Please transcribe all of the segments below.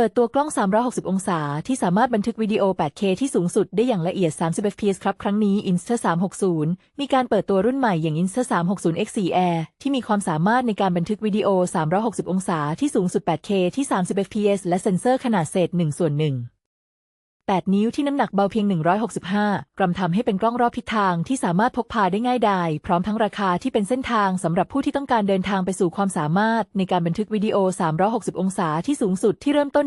เปิดตัวกล้อง 360 องศา ที่สามารถบันทึกวิดีโอ 8K ที่สูงสุดได้อย่างละเอียด 30 fps ครับ ครั้งนี้ Insta 360 มีการเปิดตัวรุ่นใหม่อย่าง Insta 360 X4 Air ที่มีความสามารถในการบันทึกวิดีโอ 360 องศา ที่สูงสุด 8K ที่ 30 fps และเซ็นเซอร์ขนาดเศษ1ส่วน1 8 นิ้วที่น้ำหนักเบาเพียง 165 กรัมทำให้เป็นกล้องรอบทิศทางที่สามารถพกพาได้ง่ายดาย พร้อมทั้งราคาที่เป็นเส้นทางสำหรับผู้ที่ต้องการเดินทางไปสู่ความสามารถ ในการบันทึกวิดีโอ 360 องศาที่สูงสุดที่เริ่มต้น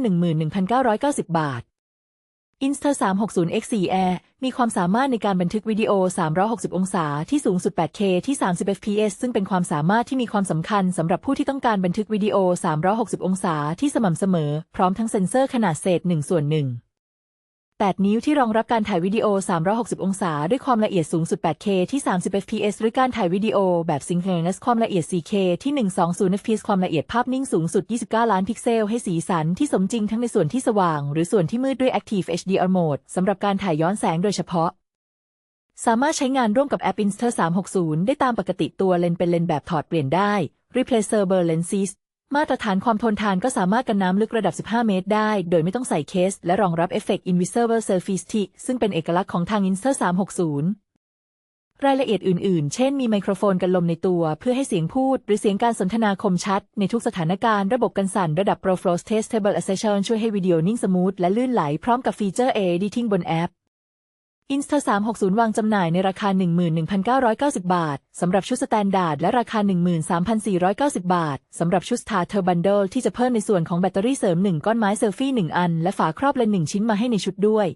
11,990 บาท Insta 360 X4 Air มีความสามารถในการบันทึกวิดีโอ 360 องศาที่สูงสุด 8K ที่ 30 fps ซึ่งเป็นความสามารถที่มีความสำคัญสำหรับผู้ที่ต้องการบันทึกวิดีโอ 360 องศาที่สม่ำเสมอ พร้อมทั้งเซ็นเซอร์ขนาดเศษ 1 ส่วน 1 8 นิ้วที่รองรับการถ่ายวิดีโอ 360 องศา ด้วยความละเอียดสูงสุด 8K ที่ 30 fps หรือการถ่ายวิดีโอแบบ synchronous ความละเอียด 4K ที่ 120 fps ความละเอียดภาพนิ่งสูงสุด 29 ล้านพิกเซล ให้สีสันที่สมจริงทั้งในส่วนที่สว่าง หรือส่วนที่มืดด้วย Active HDR Mode สำหรับการถ่ายย้อนแสงโดยเฉพาะ สามารถใช้งานร่วมกับแอป Insta 360 ได้ตามปกติตัวเลนเป็นเลนแบบถอดเปลี่ยนได้ Replaceable Lenses มาตรฐานความทนทานก็สามารถกันน้ำลึกระดับ 15 เมตรได้ โดยไม่ต้องใส่เคส และรองรับเอฟเฟกต์ Invisible Surface T ซึ่งเป็นเอกลักษณ์ของทาง Insta 360 รายละเอียดอื่น ๆ เช่น มีไมโครโฟนกันลมในตัว เพื่อให้เสียงพูด หรือเสียงการสนทนาคมชัด ในทุกสถานการณ์ ระบบกันสั่นระดับ Pro Flow Testable Accession ช่วยให้วิดีโอนิ่งสมูทและลื่นไหลพร้อมกับฟีเจอร์ Editing บนแอป Insta 360 วางจำหน่ายในราคา 11,990 บาท สำหรับชุดสแตนดาร์ดและราคา 13,490 บาท สำหรับชุดทาเทอร์บันโดลที่จะเพิ่มในส่วนของแบตเตอรี่เสริม 1 ก้อนไม้เซลฟี่ 1 อัน และฝาครอบเลน1ชิ้นมาให้ในชุดด้วย